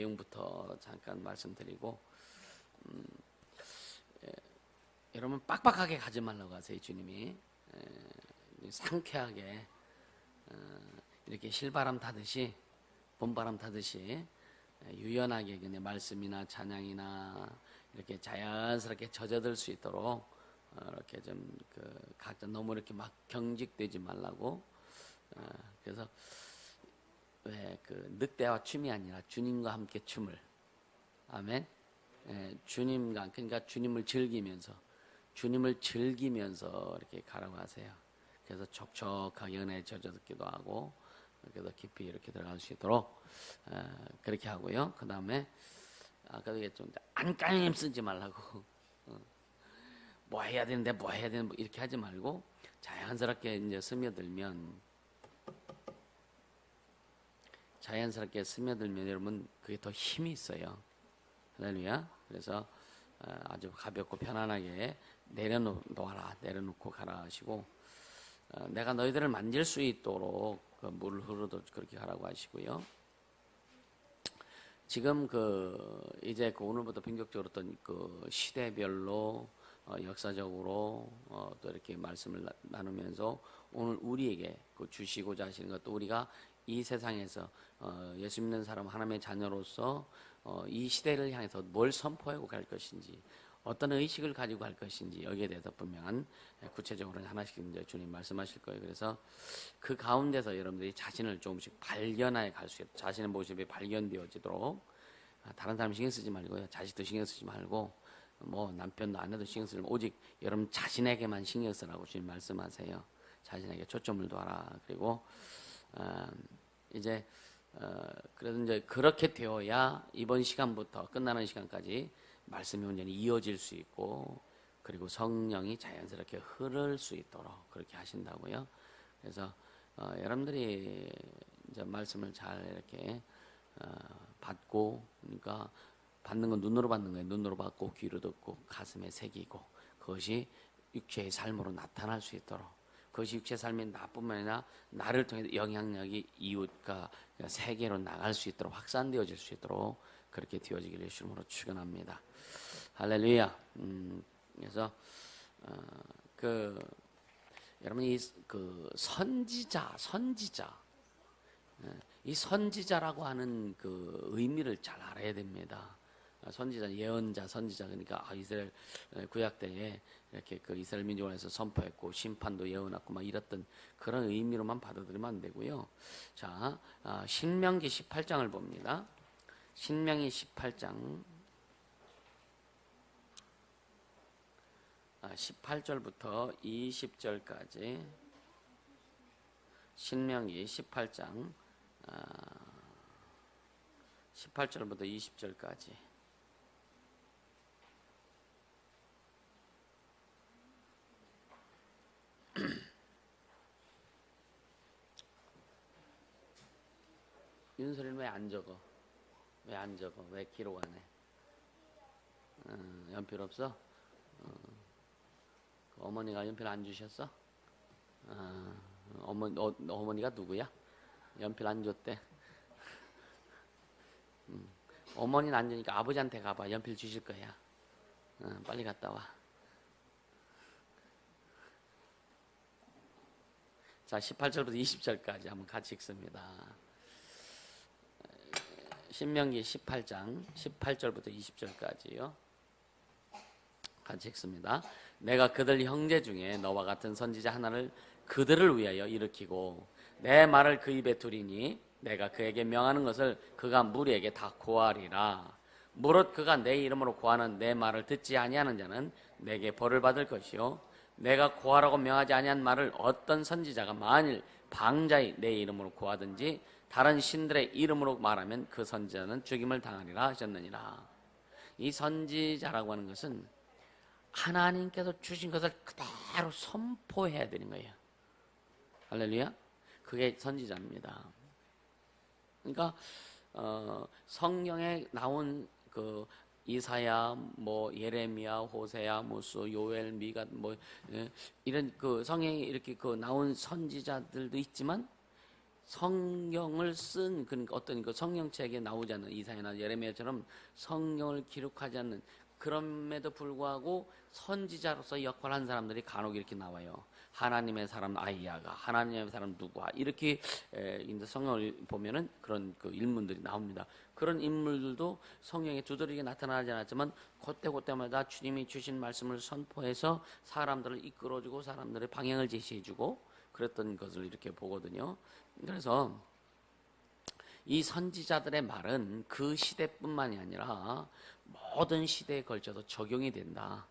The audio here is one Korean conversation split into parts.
내용부터 잠깐 말씀드리고 음, 예, 여러분 빡빡하게 가지 말라고 하세요 주님이. 예, 상쾌하게 어, 이렇게 실바람 타듯이 봄바람 타듯이 예, 유연하게 그냥 말씀이나 찬양이나 이렇게 자연스럽게 젖어들 수 있도록 어, 이렇게 좀 그 각자 너무 이렇게 막 경직되지 말라고 어, 그래서 왜 그 늑대와 춤이 아니라 주님과 함께 춤을 아멘 예, 주님과 그러니까 주님을 즐기면서 주님을 즐기면서 이렇게 가라고 하세요. 그래서 촉촉하게 은혜에 젖어 듣기도 하고 그래서 깊이 이렇게 들어갈 수 있도록 어, 그렇게 하고요. 그 다음에 아까도 얘기했죠. 안간힘 쓰지 말라고 어. 뭐 해야 되는데 뭐 해야 되는데 뭐 이렇게 하지 말고 자연스럽게 이제 스며들면 자연스럽게 스며들면 여러분 그게 더 힘이 있어요. 할렐루야. 그래서 어, 아주 가볍고 편안하게 내려놓아라 내려놓고 가라 하시고 어, 내가 너희들을 만질 수 있도록 그 물을 흐르듯 그렇게 가라고 하시고요. 지금 그 이제 그 오늘부터 본격적으로 어떤 그 시대별로 어, 역사적으로 어, 또 이렇게 말씀을 나, 나누면서 오늘 우리에게 그 주시고자 하시는 것도 우리가 이 세상에서 어, 예수 믿는 사람 하나님의 자녀로서 어, 이 시대를 향해서 뭘 선포하고 갈 것인지 어떤 의식을 가지고 갈 것인지 여기에 대해서 분명한 구체적으로 하나씩 이제 주님 말씀하실 거예요. 그래서 그 가운데서 여러분들이 자신을 조금씩 발견하여 갈 수 있도록 자신의 모습이 발견되어지도록 아, 다른 사람 신경 쓰지 말고요. 자식도 신경 쓰지 말고 뭐 남편도 아내도 신경 쓰지 말고 오직 여러분 자신에게만 신경 쓰라고 주님 말씀하세요. 자신에게 초점을 둬라. 그리고 어, 이제 어, 그래서 이제 그렇게 되어야 이번 시간부터 끝나는 시간까지 말씀이 온전히 이어질 수 있고 그리고 성령이 자연스럽게 흐를 수 있도록 그렇게 하신다고요. 그래서 어, 여러분들이 이제 말씀을 잘 이렇게 어, 받고 그러니까 받는 건 눈으로 받는 거예요. 눈으로 받고 귀로 듣고 가슴에 새기고 그것이 육체의 삶으로 나타날 수 있도록 그것이 육체 삶이 나뿐만 아니라 나를 통해 영향력이 이웃과 세계로 나갈 수 있도록 확산되어질 수 있도록 그렇게 되어지기를 예수님으로 축원합니다. 할렐루야. 음, 그래서 어, 그 여러분 이그 선지자, 선지자, 예, 이 선지자라고 하는 그 의미를 잘 알아야 됩니다. 선지자, 예언자, 선지자 그러니까 아, 이스라엘 구약 때에 이렇게 그 이스라엘 민족을 해서 선포했고 심판도 예언했고 막 이랬던 그런 의미로만 받아들이면 안 되고요. 자, 아, 신명기 18장을 봅니다. 신명기 18장 18절부터 20절까지 신명기 18장 18절부터 20절까지 윤설이는 왜 안 적어? 왜 안 적어? 왜 기록 안 해? 어, 연필 없어? 어, 그 어머니가 연필 안 주셨어? 어, 어머, 어, 어머니가 누구야? 연필 안 줬대. 음, 어머니는 안 주니까 아버지한테 가봐. 연필 주실 거야. 어, 빨리 갔다 와. 자, 18절부터 20절까지 한번 같이 읽습니다. 신명기 18장 18절부터 20절까지요. 같이 읽습니다. 내가 그들 형제 중에 너와 같은 선지자 하나를 그들을 위하여 일으키고 내 말을 그 입에 두리니 내가 그에게 명하는 것을 그가 무리에게 다 고하리라. 무릇 그가 내 이름으로 고하는 내 말을 듣지 아니하는 자는 내게 벌을 받을 것이요 내가 고하라고 명하지 아니한 말을 어떤 선지자가 만일 방자히 내 이름으로 고하든지 다른 신들의 이름으로 말하면 그 선지자는 죽임을 당하리라 하셨느니라. 이 선지자라고 하는 것은 하나님께서 주신 것을 그대로 선포해야 되는 거예요. 할렐루야. 그게 선지자입니다. 그러니까 어, 성경에 나온 그 이사야, 뭐 예레미야, 호세야, 무수, 요엘, 미가 뭐 예, 이런 그 성경에 이렇게 그 나온 선지자들도 있지만 성경을 쓴 그러니까 어떤 그 성경책에 나오지 않는 이사야나 예레미야처럼 성경을 기록하지 않는 그럼에도 불구하고 선지자로서 역할한 사람들이 간혹 이렇게 나와요. 하나님의 사람 아이야가 하나님의 사람 누구야 이렇게 에, 이제 성경을 보면은 그런 그 인물들이 나옵니다. 그런 인물들도 성경에 두드러지게 나타나지 않았지만 그때 그때마다 주님이 주신 말씀을 선포해서 사람들을 이끌어주고 사람들의 방향을 제시해주고 그랬던 것을 이렇게 보거든요. 그래서 이 선지자들의 말은 그 시대뿐만이 아니라 모든 시대에 걸쳐서 적용이 된다.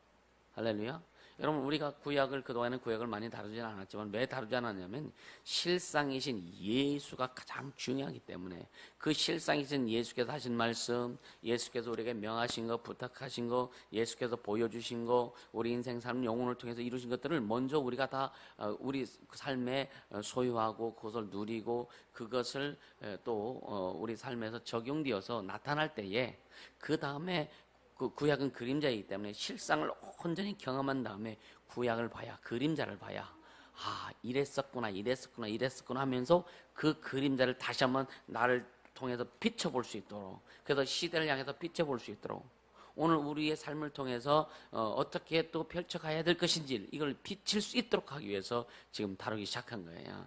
할렐루야. 여러분 우리가 구약을 그동안에 구약을 많이 다루지는 않았지만 왜 다루지 않았냐면 실상이신 예수가 가장 중요하기 때문에 그 실상이신 예수께서 하신 말씀, 예수께서 우리에게 명하신 거, 부탁하신 거, 예수께서 보여주신 거, 우리 인생 삶 영혼을 통해서 이루신 것들을 먼저 우리가 다 어, 우리 삶에 어, 소유하고 그것을 누리고 그것을 에, 또 어, 우리 삶에서 적용되어서 나타날 때에 그 다음에 그 구약은 그림자이기 때문에 실상을 온전히 경험한 다음에 구약을 봐야 그림자를 봐야 아 이랬었구나 이랬었구나 이랬었구나 하면서 그 그림자를 다시 한번 나를 통해서 비춰볼 수 있도록 그래서 시대를 향해서 비춰볼 수 있도록 오늘 우리의 삶을 통해서 어, 떻게또 펼쳐가야 될 것인지 이걸 비칠 수 있도록 하기 위해서 지금 다루기 시작한 거예요.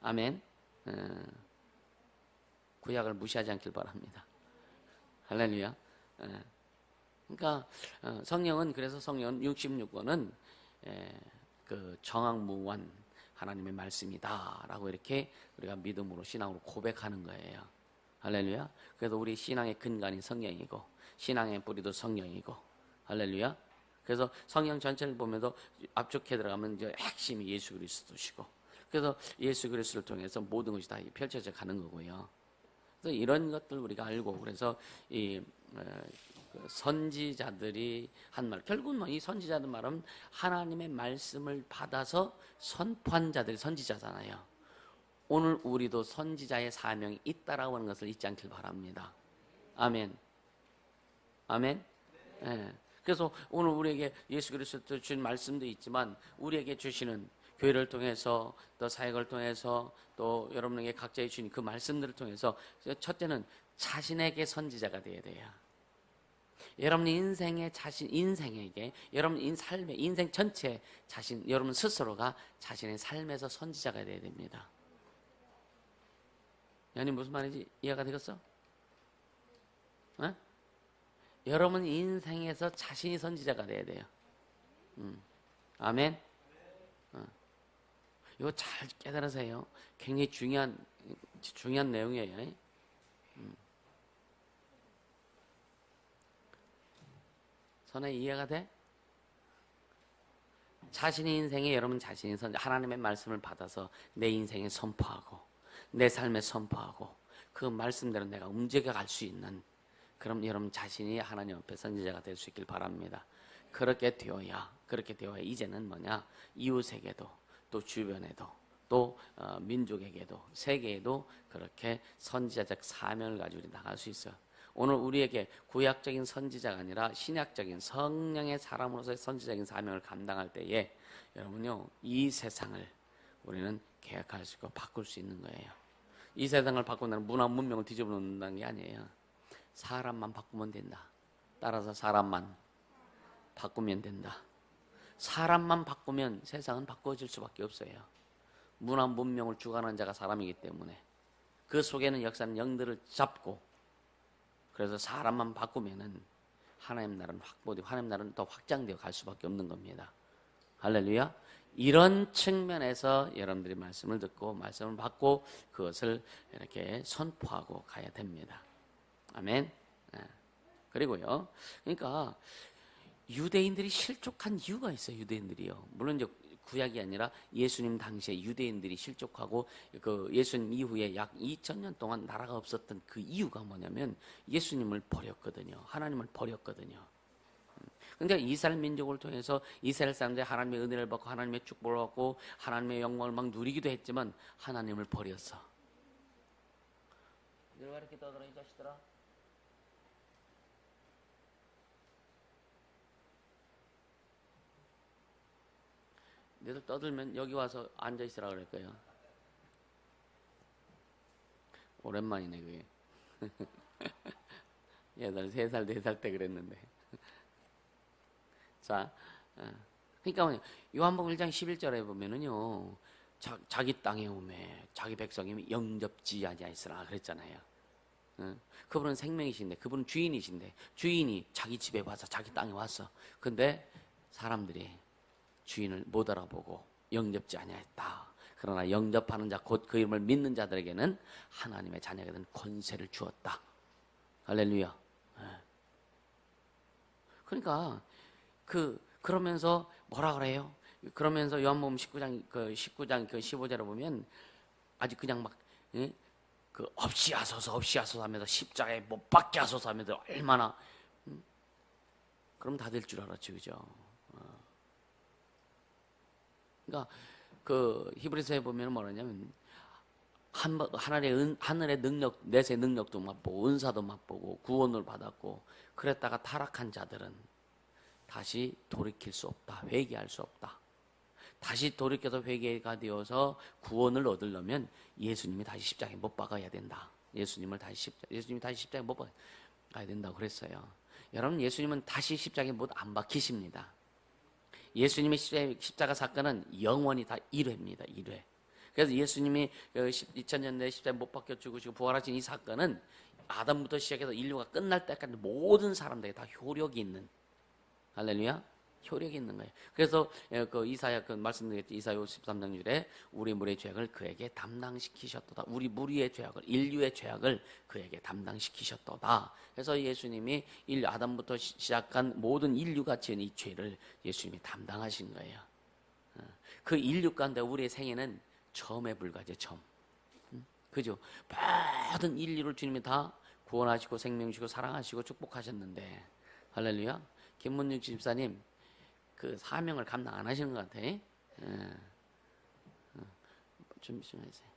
아멘. 어, 구약을 무시하지 않길 바랍니다. 할렐루야. 예. 그러니까 어, 성령은 그래서 성령 66권은 그 정황무원 하나님의 말씀이다라고 이렇게 우리가 믿음으로 신앙으로 고백하는 거예요. 할렐루야. 그래서 우리 신앙의 근간이 성령이고 신앙의 뿌리도 성령이고 할렐루야. 그래서 성령 전체를 보면서 앞쪽에 들어가면 이제 핵심이 예수 그리스도시고 그래서 예수 그리스도를 통해서 모든 것이 다 펼쳐져 가는 거고요. 그래서 이런 것들 우리가 알고 그래서 이 어, 그 선지자들이 한 말, 결국은 뭐 이 선지자들 말은 하나님의 말씀을 받아서 선포한 자들이 선지자잖아요. 오늘 우리도 선지자의 사명이 있다라고 하는 것을 잊지 않길 바랍니다. 아멘. 아멘. 예. 그래서 오늘 우리에게 예수 그리스도 주신 말씀도 있지만 우리에게 주시는 교회를 통해서 또 사역을 통해서 또 여러분에게 각자의 주신 그 말씀들을 통해서 첫째는 자신에게 선지자가 되어야 돼요. 여러분 인생의 자신 인생에게 여러분 인 삶의 인생 전체 자신 여러분 스스로가 자신의 삶에서 선지자가 돼야 됩니다. 연이 무슨 말인지 이해가 되겠어? 어? 여러분 인생에서 자신이 선지자가 돼야 돼요. 음. 아멘. 어. 이거 잘 깨달으세요. 굉장히 중요한 중요한 내용이에요. 선에 이해가 돼? 자신의 인생에 여러분 자신이 선 하나님의 말씀을 받아서 내 인생에 선포하고 내 삶에 선포하고 그 말씀대로 내가 움직여 갈 수 있는 그럼 여러분 자신이 하나님 앞에 선지자가 될 수 있길 바랍니다. 그렇게 되어야 그렇게 되어야 이제는 뭐냐 이웃에게도 또 주변에도 또 어, 민족에게도 세계에도 그렇게 선지자적 사명을 가지고 나갈 수 있어요. 오늘 우리에게 구약적인 선지자가 아니라 신약적인 성령의 사람으로서의 선지적인 사명을 감당할 때에 여러분요 이 세상을 우리는 계약할 수 있고 바꿀 수 있는 거예요. 이 세상을 바꾼다는 문화 문명을 뒤집어 놓는다는 게 아니에요. 사람만 바꾸면 된다. 따라서 사람만 바꾸면 된다. 사람만 바꾸면 세상은 바꿔질 수밖에 없어요. 문화 문명을 주관하는 자가 사람이기 때문에 그 속에는 역사는 영들을 잡고 그래서 사람만 바꾸면은 하나님 나라는 확보되고 하나님 나라는 더 확장되어 갈 수밖에 없는 겁니다. 할렐루야. 이런 측면에서 여러분들이 말씀을 듣고 말씀을 받고 그것을 이렇게 선포하고 가야 됩니다. 아멘. 예. 그리고요. 그러니까 유대인들이 실족한 이유가 있어요. 유대인들이요. 물론 이제 구약이 아니라 예수님 당시에 유대인들이 실족하고 그 예수님 이후에 약 2000년 동안 나라가 없었던 그 이유가 뭐냐면 예수님을 버렸거든요. 하나님을 버렸거든요. 그러니까 이스라엘 민족을 통해서 이스라엘 사람들이 하나님의 은혜를 받고 하나님의 축복을 받고 하나님의 영광을 막 누리기도 했지만 하나님을 버렸어. 너가 이렇게 떠들어 이 자식들아? 너희들 떠들면 여기 와서 앉아 있으라 그럴 거예요. 오랜만이네 그게. 얘들 세 살, 네 살 때 그랬는데. 자, 어. 그러니까 뭐냐, 요한복음 1장 11절에 보면은요, 자, 자기 땅에 오매 자기 백성이 영접지 아니하였으나 그랬잖아요. 어? 그분은 생명이신데, 그분은 주인이신데, 주인이 자기 집에 와서 자기 땅에 왔어. 근데 사람들이 주인을 못 알아보고 영접지 아니하였다. 그러나 영접하는 자, 곧 그 이름을 믿는 자들에게는 하나님의 자녀가 된 권세를 주었다. 할렐루야. 예. 그러니까 그 그러면서 뭐라 그래요? 그러면서 요한복음 19장 그 19장 그 15절에 보면 아주 그냥 막 예? 그 없이 하소서 없이 하소서 하면서 십자가에 못 박게 하소서 하면서 얼마나 음? 그럼 다 될 줄 알았죠, 그죠? 어. 그러니까 그 히브리서에 보면 뭐냐면 한, 하늘의 은, 하늘의 능력, 내세 능력도 맛보고 은사도 맛보고 구원을 받았고 그랬다가 타락한 자들은 다시 돌이킬 수 없다. 회개할 수 없다. 다시 돌이켜서 회개가 되어서 구원을 얻으려면 예수님이 다시 십자가에 못 박아야 된다. 예수님을 다시 십자, 예수님이 다시 십자가에 못 박아야 된다고 그랬어요. 여러분 예수님은 다시 십자가에 못 안 박히십니다. 예수님의 십자가 사건은 영원히 다 1회입니다. 1회. 그래서 예수님이 2000년대 십자가에 못 박혀 죽으시고 부활하신 이 사건은 아담부터 시작해서 인류가 끝날 때까지 모든 사람들에게 다 효력이 있는 할렐루야. 효력이 있는 거예요. 그래서 그 이사야 그 말씀드렸죠. 이사야 53장 줄에 우리 무리의 죄악을 그에게 담당시키셨도다. 우리 무리의 죄악을 인류의 죄악을 그에게 담당시키셨도다. 그래서 예수님이 인류 아담부터 시작한 모든 인류가 지은 이 죄를 예수님이 담당하신 거예요. 어. 그 인류 가운데 우리의 생애는 처음에 불과죠. 처음. 그죠? 모든 인류를 주님이 다 구원하시고 생명 주시고 사랑하시고 축복하셨는데 할렐루야. 김문중 집사님 그 사명을 감당 안 하시는 것 같아. 예. 어. 준비 좀 해주세요.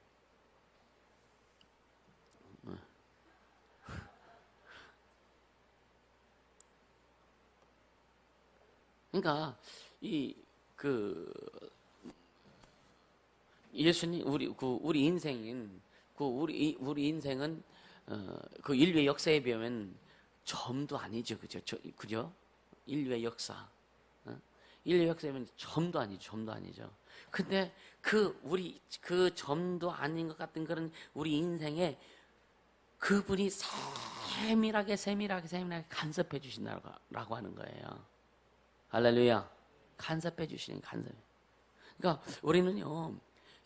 어. 그러니까 이 그 예수님 우리 그 우리 인생인 그 우리 우리 인생은 어, 그 인류의 역사에 비하면 점도 아니죠, 그죠? 저, 그죠? 인류의 역사. 어? 인류 역사면 점도 아니죠. 점도 아니죠. 근데 그 우리 그 점도 아닌 것 같은 그런 우리 인생에 그분이 세밀하게 세밀하게 세밀하게 간섭해 주신다고 하는 거예요. 할렐루야. 간섭해 주시는 간섭. 그러니까 우리는요.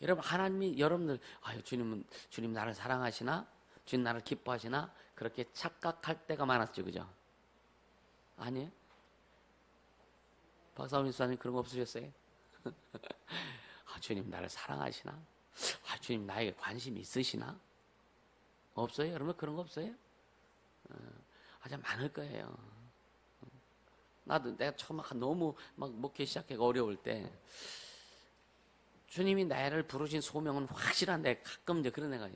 여러분 하나님이 여러분들 아유 주님은 주님 나를 사랑하시나? 주님 나를 기뻐하시나? 그렇게 착각할 때가 많았죠. 그죠? 아니에요? 박사훈 사님 그런 거 없으셨어요? 아, 주님 나를 사랑하시나? 아, 주님 나에게 관심 있으시나? 없어요? 여러분 그런 거 없어요? 어, 아주 많을 거예요. 나도 내가 처음 막 너무 막 목회 시작하기 어려울 때 주님이 나를 부르신 소명은 확실한데 가끔 이제 그런 애가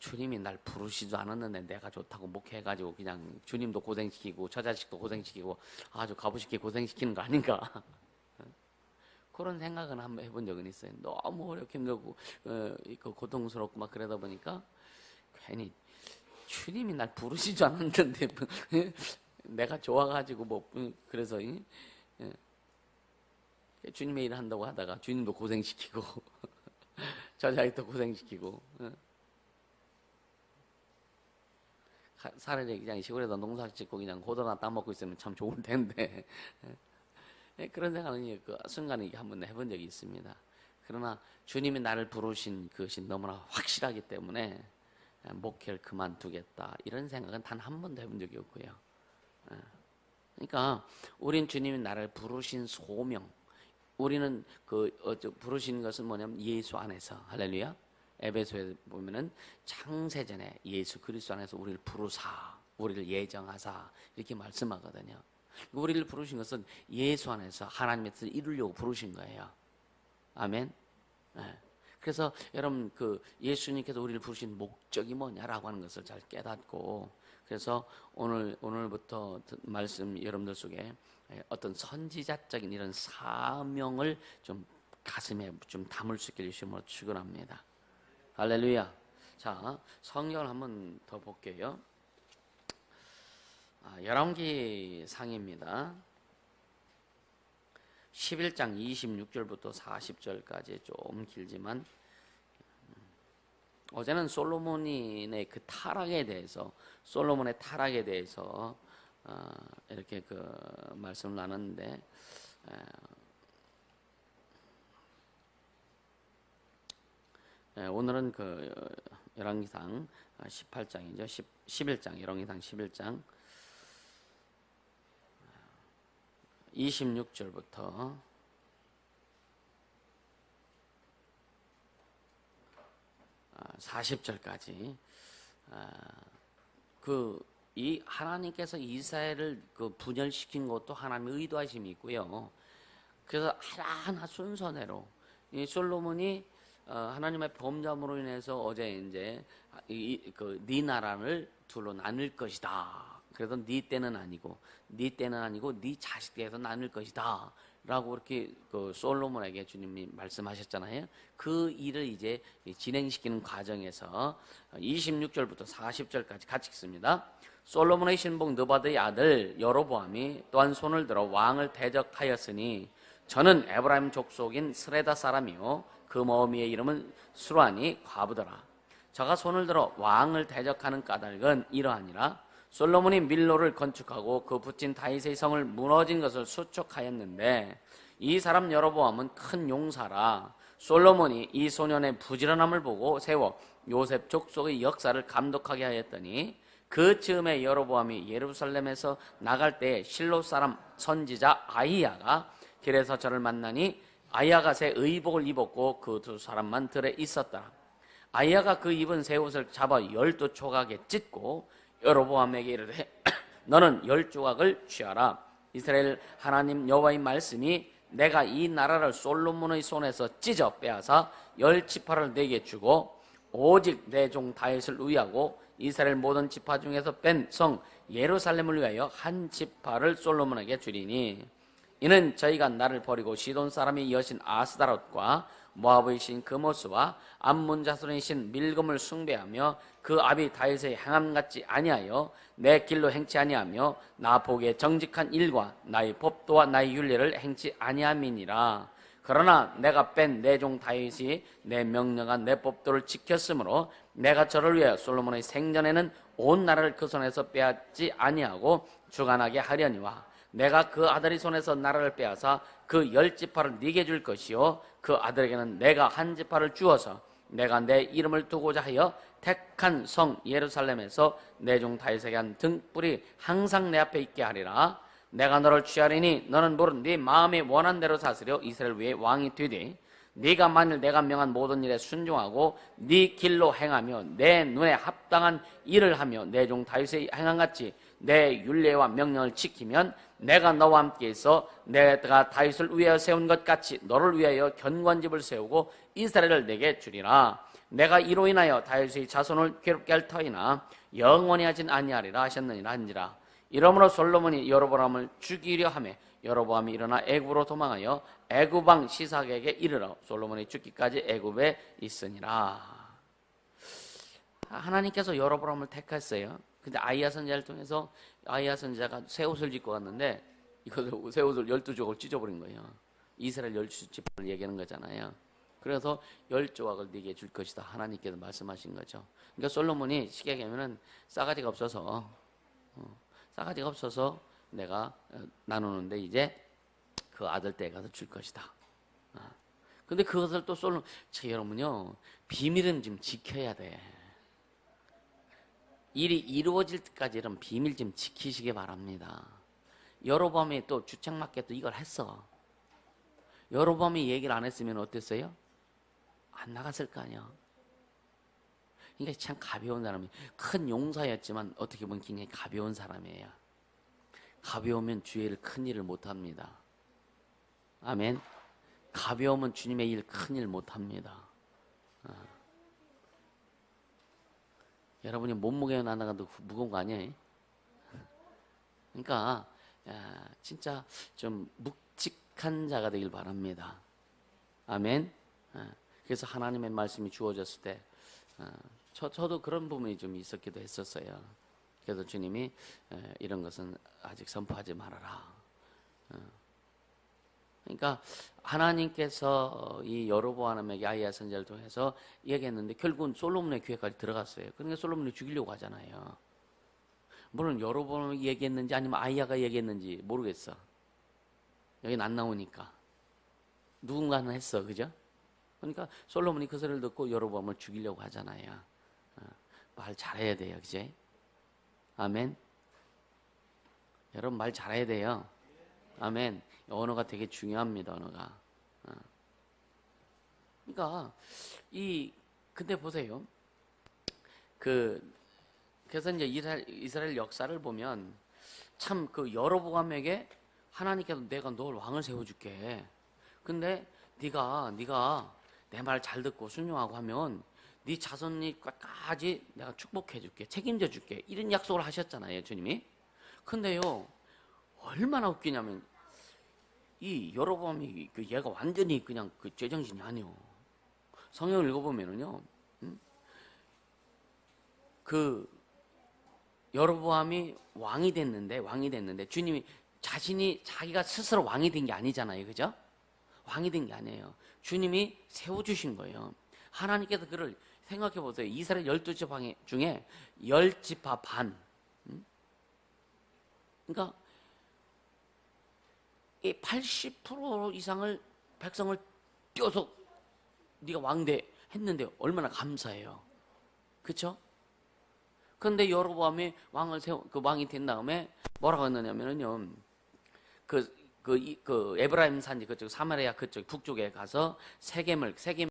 주님이 날 부르시지도 않았는데 내가 좋다고 목회해가지고 그냥 주님도 고생시키고 처자식도 고생시키고 아주 가부시키 고생시키는 거 아닌가 그런 생각은 한번 해본 적은 있어요. 너무 어렵게 힘들고 어, 그 고통스럽고 막 그러다 보니까 괜히 주님이 날 부르시지 않았는데 내가 좋아가지고 뭐 그래서 예. 주님의 일을 한다고 하다가 주님도 고생시키고 저자기도 고생시키고 예. 차라리 그냥 시골에서 농사 짓고 그냥 고도나 따먹고 있으면 참 좋을 텐데 예, 그런 생각은 그 순간에 한번 해본 적이 있습니다. 그러나 주님이 나를 부르신 그것이 너무나 확실하기 때문에 목회를 그만두겠다 이런 생각은 단 한 번도 해본 적이 없고요. 예. 그러니까 우린 주님이 나를 부르신 소명, 우리는 그 어, 부르신 것은 뭐냐면 예수 안에서 할렐루야. 에베소에 보면은 창세전에 예수 그리스도 안에서 우리를 부르사 우리를 예정하사 이렇게 말씀하거든요. 우리를 부르신 것은 예수 안에서 하나님의 뜻을 이루려고 부르신 거예요. 아멘. 네. 그래서 여러분 그 예수님께서 우리를 부르신 목적이 뭐냐라고 하는 것을 잘 깨닫고 그래서 오늘 오늘부터 말씀 여러분들 속에 어떤 선지자적인 이런 사명을 좀 가슴에 좀 담을 수 있게 주심으로 축원합니다. 할렐루야. 자, 성경을 한번 더 볼게요. 아, 열왕기 상입니다. 11장 26절부터 40절까지 좀 길지만 음, 어제는 솔로몬의 그 타락에 대해서 솔로몬의 타락에 대해서 어, 이렇게 그 말씀을 나눴는데 에, 오늘은 그 열왕기상 18장이죠. 10, 11장 열왕기상 11장 26절부터 40절까지 그 이 하나님께서 이스라엘을 그 분열시킨 것도 하나님의 의도하심이 있고요. 그래서 하나하나 순서대로 이 솔로몬이 어, 하나님의 범죄함으로 인해서 어제 이제 그네 나라를 둘로 나눌 것이다. 그래서 네 때는 아니고 네 때는 아니고 네 자식 때에서 나눌 것이다. 라고 이렇게 그 솔로몬에게 주님이 말씀하셨잖아요. 그 일을 이제 진행시키는 과정에서 26절부터 40절까지 같이 읽습니다. 솔로몬의 신복 느바드의 아들 여로보암이 또한 손을 들어 왕을 대적하였으니 저는 에브라임 족속인 스레다 사람이요 그 머미의 이름은 수라니 과부더라. 저가 손을 들어 왕을 대적하는 까닭은 이러하니라 솔로몬이 밀로를 건축하고 그 붙인 다윗의 성을 무너진 것을 수촉하였는데 이 사람 여로보암은 큰 용사라 솔로몬이 이 소년의 부지런함을 보고 세워 요셉 족속의 역사를 감독하게 하였더니 그 즈음에 여로보암이 예루살렘에서 나갈 때 실로 사람 선지자 아이야가 길에서 저를 만나니 새 의복을 입었고 그 두 사람만 들에 있었다. 아이야가 그 입은 새 옷을 잡아 열두 조각에 찢고 여로보암에게 이르되 너는 열 조각을 취하라. 이스라엘 하나님 여호와의 말씀이 내가 이 나라를 솔로몬의 손에서 찢어 빼앗아 열 지파를 내게 주고 오직 내 종 다윗을 위하고 이스라엘 모든 지파 중에서 뺀 성 예루살렘을 위하여 한 지파를 솔로몬에게 주리니 이는 저희가 나를 버리고 시돈 사람의 여신 아스다롯과 모압의 신 그모스와 암몬 자손의 신 밀금을 숭배하며 그 아비 다윗의 행함 같지 아니하여 내 길로 행치 아니하며 나 보기에 정직한 일과 나의 법도와 나의 윤례를 행치 아니함이니라. 그러나 내가 뺀 내 종 다윗이 내 명령한 내 법도를 지켰으므로 내가 저를 위하여 솔로몬의 생전에는 온 나라를 그 손에서 빼앗지 아니하고 주관하게 하려니와 내가 그 아들의 손에서 나라를 빼앗아 그 열 지파를 네게 줄 것이요. 그 아들에게는 내가 한 지파를 주어서 내가 내 이름을 두고자 하여 택한 성 예루살렘에서 내 종 다윗에게 한 등불이 항상 내 앞에 있게 하리라. 내가 너를 취하리니 너는 모른 네 마음에 원한 대로 사스려 이스라엘 위에 왕이 되되 네가 만일 내가 명한 모든 일에 순종하고 네 길로 행하며 내 눈에 합당한 일을 하며 내 종 다윗의 행한 같이 내 율례와 명령을 지키면 내가 너와 함께해서 내가 다윗을 위하여 세운 것 같이 너를 위하여 견관집을 세우고 이스라엘을 내게 주리라. 내가 이로 인하여 다윗의 자손을 괴롭게 할 터이나 영원히 하진 아니하리라 하셨느니라 한지라. 이러므로 솔로몬이 여로보암을 죽이려 하며 여로보암이 일어나 애굽으로 도망하여 애굽왕 시삭에게 이르러 솔로몬이 죽기까지 애굽에 있으니라. 하나님께서 여로보암을 택했어요. 근데 아이야 선지자를 통해서 아이야 선지자가 새 옷을 입고 왔는데 이것을 새 옷을 열두 조각을 찢어버린 거예요. 이스라엘 열두 지파를 얘기하는 거잖아요. 그래서 열 조각을 네게 줄 것이다. 하나님께서 말씀하신 거죠. 그러니까 솔로몬이 시계 개면은 싸가지가 없어서 어, 싸가지가 없어서 내가 어, 나누는데 이제 그 아들 때 가서 줄 것이다. 어. 근데 그것을 또 솔로 제 여러분요 비밀은 좀 지켜야 돼. 일이 이루어질 때까지 이런 비밀 좀 지키시기 바랍니다. 여로밤이 또 주책 맞게 또 이걸 했어. 여로밤이 얘기를 안 했으면 어땠어요? 안 나갔을 거 아니야. 그러니까 참 가벼운 사람이 큰 용사였지만 어떻게 보면 굉장히 가벼운 사람이에요. 가벼우면 주의 일, 큰 일을 못 합니다. 아멘. 가벼우면 주님의 일, 큰 일 못 합니다. 여러분이 몸무게가 나나가도 무거운 거 아니에요? 그러니까 야, 진짜 좀 묵직한 자가 되길 바랍니다. 아멘. 어. 그래서 하나님의 말씀이 주어졌을 때 어, 저 저도 그런 부분이 좀 있었기도 했었어요. 그래서 주님이 에, 이런 것은 아직 선포하지 말아라. 어. 그러니까 하나님께서 이 여로보암에게 아이야 선지자를 통해서 얘기했는데 결국은 솔로몬의 귀에까지 들어갔어요. 그러니까 솔로몬이 죽이려고 하잖아요. 물론 여로보암이 얘기했는지 아니면 아이야가 얘기했는지 모르겠어. 여긴 안 나오니까 누군가는 했어, 그죠? 그러니까 솔로몬이 그 소리를 듣고 여로보암을 죽이려고 하잖아요. 어, 말 잘해야 돼요, 그제? 아멘. 여러분 말 잘해야 돼요. 아멘. 언어가 되게 중요합니다. 언어가. 어. 그러니까 이 근데 보세요. 그 그래서 이제 이스라엘, 이스라엘 역사를 보면 참 그 여로보암에게 하나님께서 내가 널 왕을 세워줄게. 근데 네가 네가 내 말 잘 듣고 순종하고 하면 네 자손이까지 내가 축복해줄게, 책임져줄게 이런 약속을 하셨잖아요, 주님이. 근데요 얼마나 웃기냐면 이 여로보암이 그 얘가 완전히 그냥 그 제정신이 아니요. 성경을 읽어보면은요, 음? 그 여로보암이 왕이 됐는데 왕이 됐는데 주님이 자신이 자기가 스스로 왕이 된 게 아니잖아요, 그죠? 왕이 된 게 아니에요. 주님이 세워 주신 거예요. 하나님께서 그를 생각해 보세요. 이스라엘 열두 지파 중에 열 지파 반. 음? 그러니까 이 80% 이상을 백성을 띄워서 네가 왕대 했는데 얼마나 감사해요. 그렇죠? 근데 여로보암이 왕을 세워 그 왕이 된 다음에 뭐라고 했느냐면은요. 그 그, 이- 그 에브라임 산지 그쪽 사마리아 그쪽 북쪽에 가서 세겜을 세겜